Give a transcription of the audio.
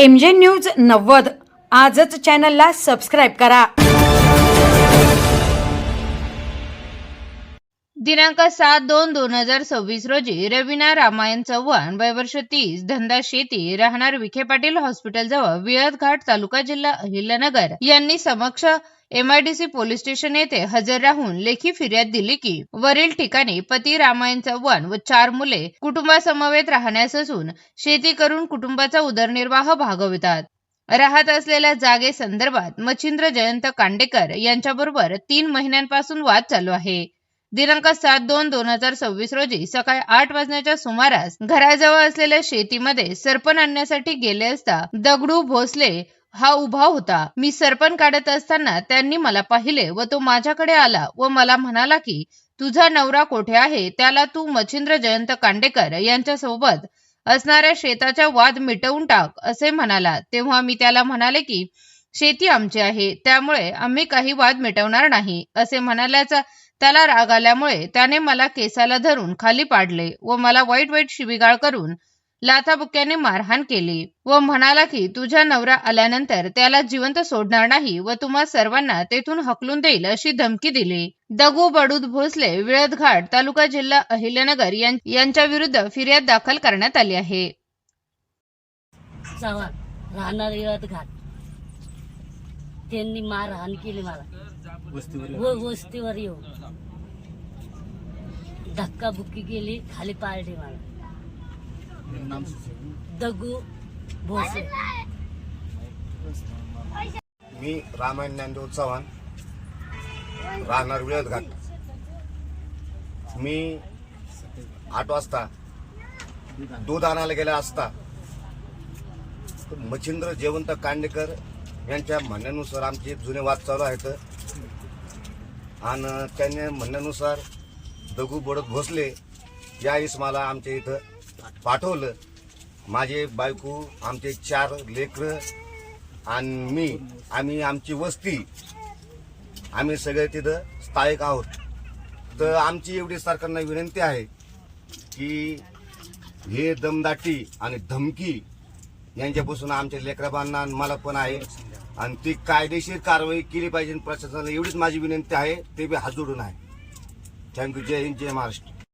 M जे news नव्वद. आजच चॅनलला सबस्क्राईब करा. दिनांक सात दोन दोन हजार सव्वीस रोजी रवीना रामायण चव्हाण वयवर्ष तीस धंदा शेती राहणार विखे पाटील हॉस्पिटलजवळ विळद घाट तालुका जिल्हा अहिल्यानगर यांनी समक्ष एमआयडीसी पोलीस स्टेशन येथे हजर राहून लेखी फिर्याद दिली की वरील ठिकाणी पती रामायण चव्हाण व चार मुले कुटुंबासमवेत राहण्यास असून शेती करून कुटुंबाचा उदरनिर्वाह भागवितात. राहत असलेल्या जागे संदर्भात मच्छिंद्र जयंत कांडेकर यांच्याबरोबर तीन महिन्यांपासून वाद चालू आहे. दिनांक सात दोन दोन हजार सव्वीस रोजी सकाळी आठ वाजण्याच्या सुमारास घराजवळ असलेल्या शेतीमध्ये सरपण आणण्यासाठी गेले असता दगडू भोसले हा उभा होता. मी सरपण काढत असताना त्यांनी मला पाहिले व तो माझ्याकडे आला व मला म्हणाला की तुझा नवरा कोठे आहे? त्याला तू मच्छिंद्र जयंत कांडेकर यांच्या सोबत असणाऱ्या शेताचा वाद मिटवून टाक असे म्हणाला. तेव्हा मी त्याला म्हणाले की शेती आमची आहे त्यामुळे आम्ही काही वाद मिटवणार नाही असे म्हणाल्याचा त्याला राग आल्यामुळे त्याने मला केसाला धरून खाली पाडले व मला वाईट वाईट शिबिगाळ करून लाथाबुक्याने मारहाण केली व म्हणाला की तुझ्या नवरा आल्यानंतर त्याला जिवंत सोडणार नाही व तुम्हा सर्वांना तेथून हकलून देईल अशी धमकी दिली. दगू बडूद भोसले विळदघाट तालुका जिल्हा अहिल्यानगर यांच्या विरुद्ध फिर्याद दाखल करण्यात आली आहे. राहणार त्यांनी मारहाण केली मला. वस्तीवर येऊ धक्काबुक्की केली खाली पाळली मला दगू भोसले। मी रामायण ज्ञानदेव चव्हाण राहणार विळद घाट. मी आठ वाजता दूध आणायला गेला असता मच्छिंद्र जयवंत कांडेकर यांच्या म्हणण्यानुसार आमचे जुने वाद चालू आहेत. आणि त्यांनी म्हणण्यानुसार दगू बडत भोसले या इस्माला आमच्या इथं पाठवलं. माझे बायको आमचे चार लेकरं आणि मी. आम्ही आमची वस्ती. आम्ही सगळे तिथं स्थायिक आहोत. तर आमची एवढी सरकारना विनंती आहे की हे दमदाटी आणि धमकी यांच्यापासून आमच्या लेकराबांना मला पण आहे. आणि ती कायदेशीर कारवाई केली पाहिजे प्रशासनाला एवढीच माझी विनंती आहे ते बी हात जोडून आहे. थँक्यू जय हिंद जय महाराष्ट्र.